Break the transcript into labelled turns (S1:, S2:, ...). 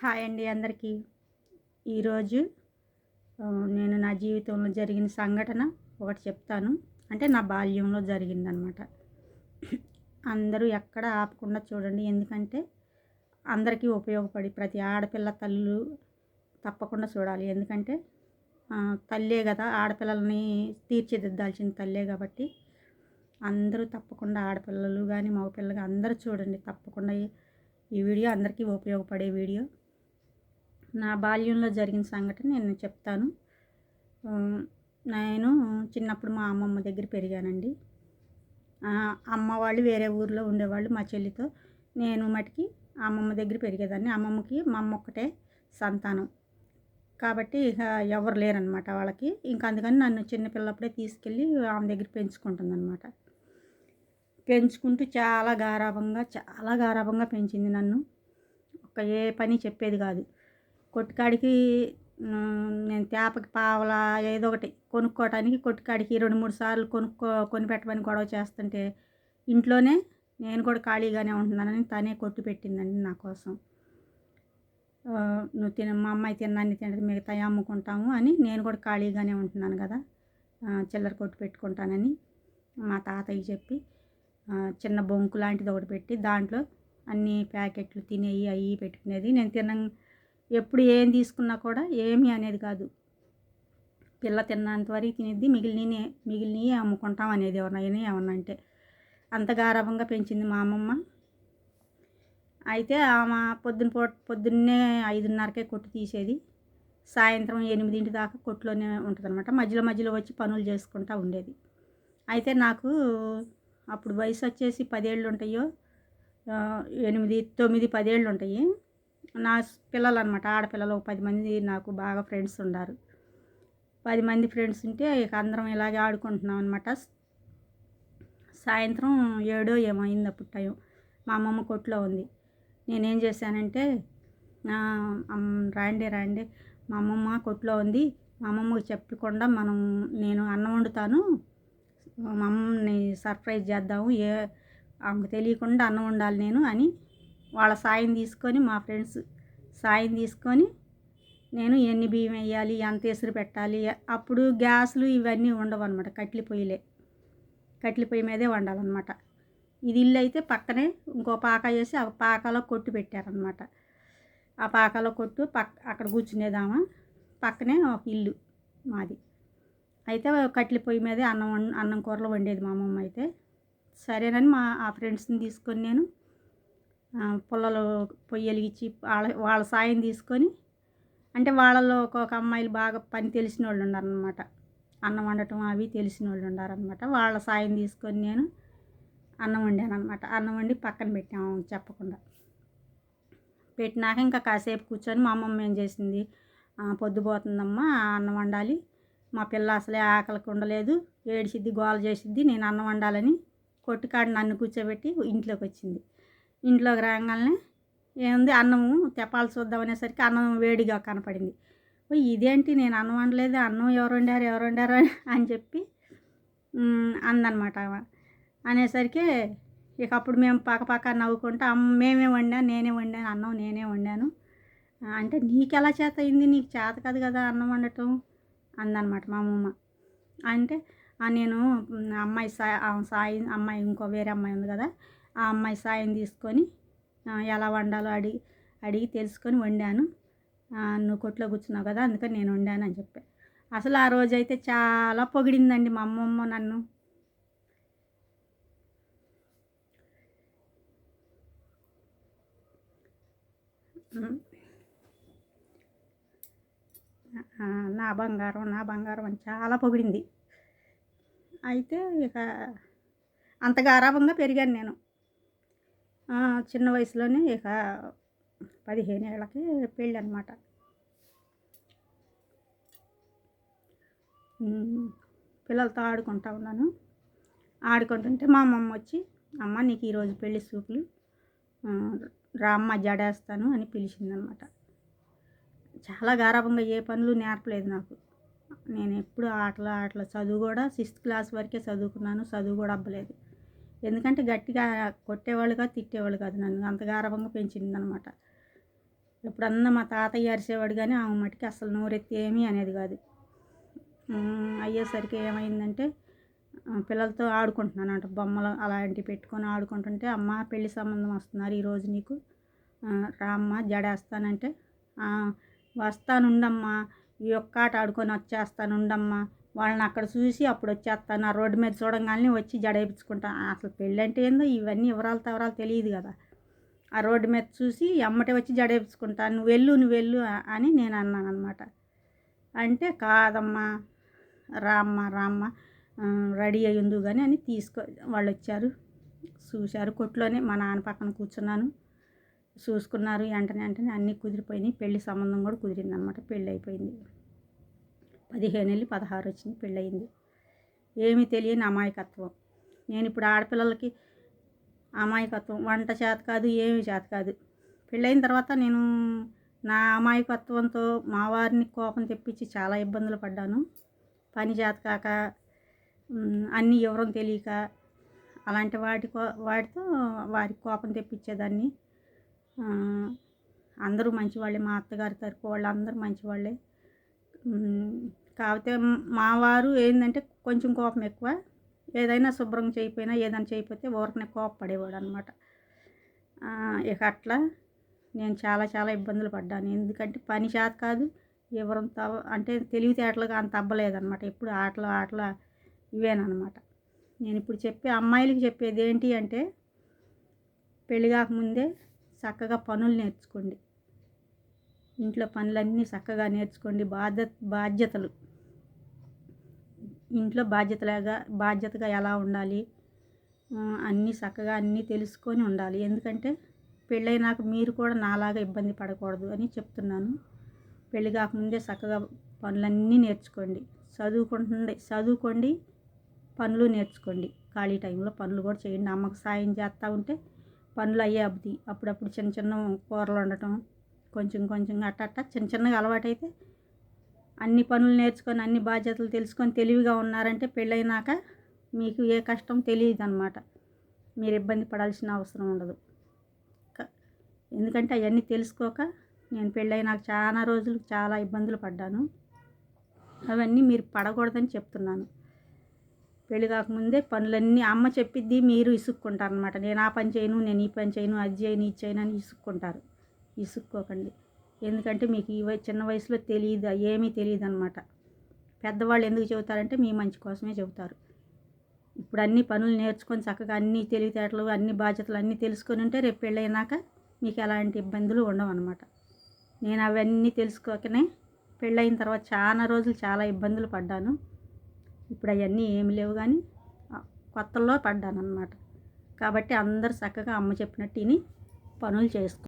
S1: Hi అండి అందరికీ. ఈరోజు నేను నా జీవితంలో జరిగిన సంఘటన ఒకటి చెప్తాను. అంటే నా బాల్యంలో జరిగిందనమాట అందరూ ఎక్కడ ఆపకుండా చూడండి. ఎందుకంటే అందరికీ ఉపయోగపడి ప్రతి ఆడపిల్ల తల్లు తప్పకుండా చూడాలి. ఎందుకంటే తల్లే కదా ఆడపిల్లల్ని తీర్చిదిద్దాల్సిన తల్లే కాబట్టి. అందరూ తప్పకుండా ఆడపిల్లలు కానీ మగపిల్లలు అందరూ చూడండి. తప్పకుండా ఈ వీడియో అందరికీ ఉపయోగపడే వీడియో. నా బాల్యంలో జరిగిన సంఘటన నేను చెప్తాను. నేను చిన్నప్పుడు మా అమ్మమ్మ దగ్గర పెరిగానండి. అమ్మ వాళ్ళు వేరే ఊర్లో ఉండేవాళ్ళు మా చెల్లితో. నేను మటుకి అమ్మమ్మ దగ్గర పెరిగేదాన్ని. అమ్మమ్మకి మా అమ్మ ఒక్కటే సంతానం. కాబట్టి ఇక ఎవరు లేరనమాట వాళ్ళకి. ఇంకా అందుకని నన్ను చిన్నపిల్లప్పుడే తీసుకెళ్ళి ఆమె దగ్గర పెంచుకుంటుందన్నమాట. పెంచుకుంటూ చాలా గారాభంగా చాలా గారాభంగా పెంచింది నన్ను. ఒక ఏ పని చెప్పేది కాదు. కొట్టుకాడికి నేను తేపకి పావలా ఏదో ఒకటి కొనుక్కోవటానికి కొట్టుకాడికి రెండు మూడు సార్లు కొనుక్కో కొనిపెట్టమని గొడవ చేస్తుంటే ఇంట్లోనే నేను కూడా ఖాళీగానే ఉంటున్నానని తనే కొట్టు పెట్టిందండి నా కోసం. నువ్వు తిన మా అమ్మాయి తిన్నాన్ని తినదు మిగతా అమ్ముకుంటాము అని నేను కూడా ఖాళీగానే ఉంటున్నాను కదా. చిల్లర కొట్టు పెట్టుకుంటానని మా తాతయ్య చెప్పి చిన్న బొంకు లాంటిది ఒకటి పెట్టి దాంట్లో అన్ని ప్యాకెట్లు తినేవి అవి పెట్టుకునేది. నేను తిన ఎప్పుడు ఏం తీసుకున్నా కూడా ఏమీ అనేది కాదు. పిల్ల తిన్నంత వరకు తినేది మిగిలినే మిగిలినవి అమ్ముకుంటాం అనేది ఎవరినైనా ఏమన్నా అంటే. అంత గారాభంగా పెంచింది మా అమ్మమ్మ. అయితే ఆమె పొద్దున పూట పొద్దున్నే ఐదున్నరకే కొట్టు తీసేది. సాయంత్రం ఎనిమిదింటి దాకా కొట్టులోనే ఉంటుందన్నమాట. మధ్యలో మధ్యలో వచ్చి పనులు చేసుకుంటూ ఉండేది. అయితే నాకు అప్పుడు వయసు వచ్చేసి పదేళ్ళు ఉంటాయో ఎనిమిది తొమ్మిది పదేళ్ళు ఉంటాయి. నా పిల్లలు అనమాట ఆడపిల్లలు ఒక పది మంది నాకు బాగా ఫ్రెండ్స్ ఉన్నారు పది మంది ఫ్రెండ్స్ ఉంటే ఇక అందరం ఇలాగే ఆడుకుంటున్నాం అనమాట సాయంత్రం ఏడో ఏమో అయింది అప్పుడు టైం మా అమ్మమ్మ కొట్లో ఉంది. నేనేం చేశానంటే రాండి రాండి. మా అమ్మమ్మ కొట్లో ఉంది. మా అమ్మమ్మకి చెప్పకుండా మనం నేను అన్నం వండుతాను. మా అమ్మని సర్ప్రైజ్ చేద్దాము. ఏ ఆమెకు తెలియకుండా అన్నం వండాలి నేను అని వాళ్ళ సాయం తీసుకొని మా ఫ్రెండ్స్ సాయం తీసుకొని నేను ఎన్ని బియ్యం వేయాలి ఎంత ఎసురు పెట్టాలి అప్పుడు గ్యాస్లు ఇవన్నీ ఉండవు అనమాట కట్లి పొయ్యిలే. కట్లి పొయ్యి మీదే వండాలన్నమాట. ఇది ఇల్లు అయితే పక్కనే ఇంకో పాక వేసి ఆ పాకలో కొట్టు పెట్టారనమాట ఆ పాకలో కొట్టు పక్క అక్కడ కూర్చునేదామా? పక్కనే ఒక ఇల్లు మాది. అయితే కట్లి పొయ్యి మీదే అన్నం వం- అన్నం కూరలు వండేది మా అమ్మమ్మ అయితే. సరేనని మా ఆ ఫ్రెండ్స్ని తీసుకొని నేను పుల్లలు పొయ్యలు ఇచ్చి వాళ్ళ వాళ్ళ సాయం తీసుకొని అంటే వాళ్ళలో ఒక్కొక్క అమ్మాయిలు బాగా పని తెలిసిన వాళ్ళు ఉన్నారనమాట అన్నం వండటం అవి తెలిసిన వాళ్ళు ఉన్నారనమాట వాళ్ళ సాయం తీసుకొని నేను అన్నం వండాను అన్నం వండి పక్కన పెట్టాము చెప్పకుండా. పెట్టినాక ఇంకా కాసేపు కూర్చొని మా అమ్మమ్మ ఏం చేసింది? పొద్దుపోతుందమ్మా అన్నం వండాలి. మా పిల్ల అసలే ఆకలికి ఉండలేదు. ఏడిసిద్ది గోల చేసిద్ది నేను అన్నం వండాలని కొట్టుకాడ నన్ను కూర్చోబెట్టి ఇంట్లోకి వచ్చింది. ఇంట్లోకి రాగానే ఏముంది అన్నము తెప్పాలి చూద్దాం అనేసరికి అన్నం వేడిగా కనపడింది. ఇదేంటి నేను అన్నం వండలేదు అన్నం ఎవరు వండారు ఎవరు వండారు అని చెప్పి అందనమాట అనేసరికి ఇక అప్పుడు మేము పక్కపక్క నవ్వుకుంటా అమ్మ మేమే వండాను నేనే వండాను అన్నం నేనే వండాను. అంటే నీకెలా చేత అయింది? నీకు చేత కాదు కదా అన్నం వండటం? అందనమాట మా అమ్మమ్మ. అంటే నేను అమ్మాయి సా సాయి అమ్మాయి ఇంకో వేరే అమ్మాయి ఉంది కదా ఆ అమ్మాయి సాయం తీసుకొని ఎలా వండాలో అడిగి అడిగి తెలుసుకొని వండాను. నువ్వు కొట్లో కూర్చున్నావు కదా అందుకని నేను వండాను అని చెప్పాను అసలు ఆ రోజైతే చాలా పొగిడిందండి మా అమ్మమ్మ నన్ను. నా బంగారం నా బంగారం అని చాలా పొగిడింది. అయితే ఇక అంత గారాభంగా పెరిగాను నేను. చిన్న వయసులోనే ఇక పదిహేను ఏళ్ళకి పెళ్ళి అనమాట పిల్లలతో ఆడుకుంటా ఉన్నాను. ఆడుకుంటుంటే మా అమ్మమ్మ వచ్చి అమ్మ నీకు ఈరోజు పెళ్ళి సూపులు రామ్మ జడేస్తాను అని పిలిచిందనమాట. చాలా గారాభంగా ఏ పనులు నేర్పలేదు నాకు. నేను ఎప్పుడు ఆటలు ఆటలు చదువు కూడా సిక్స్త్ క్లాస్ వరకే చదువుకున్నాను చదువు కూడా అవ్వలేదు ఎందుకంటే గట్టిగా కొట్టేవాళ్ళు కాదు తిట్టేవాళ్ళు కాదు నన్ను. అంత గారాభంగా పెంచిందనమాట. ఎప్పుడన్నా మా తాతయ్య అరిసేవాడు కానీ ఆమె మటుకి అసలు నోరెత్తి ఏమీ అనేది కాదు. అయ్యేసరికి ఏమైందంటే పిల్లలతో ఆడుకుంటున్నాను అంట బొమ్మలు అలాంటివి పెట్టుకొని ఆడుకుంటుంటే అమ్మ పెళ్ళి సంబంధం వస్తున్నారు ఈరోజు నీకు? రామ్మ జడేస్తానంటే వస్తానుండమ్మా ఈ ఒక్క ఆట ఆడుకొని వచ్చేస్తానుండమ్మా వాళ్ళని అక్కడ చూసి అప్పుడు వచ్చేస్తాను. ఆ రోడ్డు మీద చూడంగానే వచ్చి జడేపించుకుంటాను అసలు పెళ్ళి అంటే ఏందో ఇవన్నీ వివరాలు తవరాలు తెలియదు కదా. ఆ రోడ్డు మీద చూసి అమ్మటే వచ్చి జడేపించుకుంటాను నువ్వు వెళ్ళు నువ్వు వెళ్ళు అని నేను అన్నాను అనమాట అంటే కాదమ్మా రామ్మ రామ్మ రెడీ రెడీ ఉంది కానీ అని తీసుకో వాళ్ళు వచ్చారు చూశారు. కొట్లోనే మా నాన్న పక్కన కూర్చున్నాను. చూసుకున్నారు. వెంటనే వెంటనే అన్నీ కుదిరిపోయినాయి. పెళ్ళి సంబంధం కూడా కుదిరింది అనమాట పెళ్ళి అయిపోయింది పదిహేను వెళ్ళి పదహారు వచ్చింది పెళ్ళయింది. ఏమి ఏమీ తెలియని అమాయకత్వం. నేను ఇప్పుడు ఆడపిల్లలకి అమాయకత్వం. వంట చేత కాదు ఏమీ చేత కాదు. పెళ్ళైన తర్వాత నేను నా అమాయకత్వంతో మా వారిని కోపం తెప్పించి చాలా ఇబ్బందులు పడ్డాను. పని చేత కాక అన్నీ వివరం తెలియక అలాంటి వాటి కో వాటితో వారికి కోపం తెప్పించేదాన్ని. అందరూ మంచివాళ్ళే. మా అత్తగారి తరపు వాళ్ళు అందరూ మంచివాళ్ళే. కాకపోతే మావారు మా వారు ఏంటంటే కొంచెం కోపం ఎక్కువ. ఏదైనా శుభ్రం చేయకపోయినా ఏదైనా చేయకపోతే ఊరకనే కోపపడేవాడు అనమాట ఇక అట్లా నేను చాలా చాలా ఇబ్బందులు పడ్డాను. ఎందుకంటే పని చేత కాదు ఎవరంత అంటే తెలివితేటలుగా అంత అబ్బలేదన్నమాట. ఎప్పుడు ఆటలు ఆటలు ఇవేనమాట నేను ఇప్పుడు చెప్పే అమ్మాయిలకి చెప్పేది ఏంటి అంటే పెళ్ళి కాకముందే చక్కగా పనులు నేర్చుకోండి. ఇంట్లో పనులన్నీ చక్కగా నేర్చుకోండి. బాధ్యత బాధ్యతలు. ఇంట్లో బాధ్యతలాగా బాధ్యతగా ఎలా ఉండాలి? అన్నీ చక్కగా అన్నీ తెలుసుకొని ఉండాలి. ఎందుకంటే పెళ్ళైనాక మీరు కూడా నాలాగా ఇబ్బంది పడకూడదు అని చెప్తున్నాను. పెళ్ళి కాకముందే చక్కగా పనులన్నీ నేర్చుకోండి. చదువుకుంటుంది చదువుకోండి పనులు నేర్చుకోండి. ఖాళీ టైంలో పనులు కూడా చేయండి. అమ్మకు సాయం చేస్తూ ఉంటే పనులు అయ్యే అబ్బుది. అప్పుడప్పుడు చిన్న చిన్న కూరలు వండటం కొంచెం కొంచెం అట్ట అట్ట చిన్న చిన్నగా అలవాటైతే అన్ని పనులు నేర్చుకొని అన్ని బాధ్యతలు తెలుసుకొని తెలివిగా ఉన్నారంటే పెళ్ళైనాక మీకు ఏ కష్టం తెలియదు అనమాట మీరు ఇబ్బంది పడాల్సిన అవసరం ఉండదు. క- ఎందుకంటే అవన్నీ తెలుసుకోక నేను పెళ్ళైనాక చాలా రోజులు చాలా ఇబ్బందులు పడ్డాను. అవన్నీ మీరు పడకూడదని చెప్తున్నాను. పెళ్ళి కాకముందే పనులన్నీ అమ్మ చెప్పిద్ది మీరు ఇసుక్కుంటారు అనమాట నేను ఆ పని చేయను నేను ఈ పని చేయను అది చేయను ఇది చేయను అని ఇసుక్కుంటారు. ఇసుక్కోకండి. ఎందుకంటే మీకు ఈ చిన్న వయసులో తెలియదు ఏమీ తెలియదు అనమాట పెద్దవాళ్ళు ఎందుకు చెబుతారంటే మీ మంచి కోసమే చెబుతారు. ఇప్పుడు అన్ని పనులు నేర్చుకొని చక్కగా అన్ని తెలివితేటలు అన్ని బాధ్యతలు అన్నీ తెలుసుకొని ఉంటే రేపు పెళ్ళైనాక మీకు ఎలాంటి ఇబ్బందులు ఉండవు అనమాట నేను అవన్నీ తెలుసుకోకనే పెళ్ళైన తర్వాత చాలా రోజులు చాలా ఇబ్బందులు పడ్డాను. ఇప్పుడు అవన్నీ ఏమి లేవు కానీ కొత్తలో కొత్తల్లో పడ్డాను అనమాట కాబట్టి అందరు చక్కగా అమ్మ చెప్పినట్టు విని పనులు చేసుకో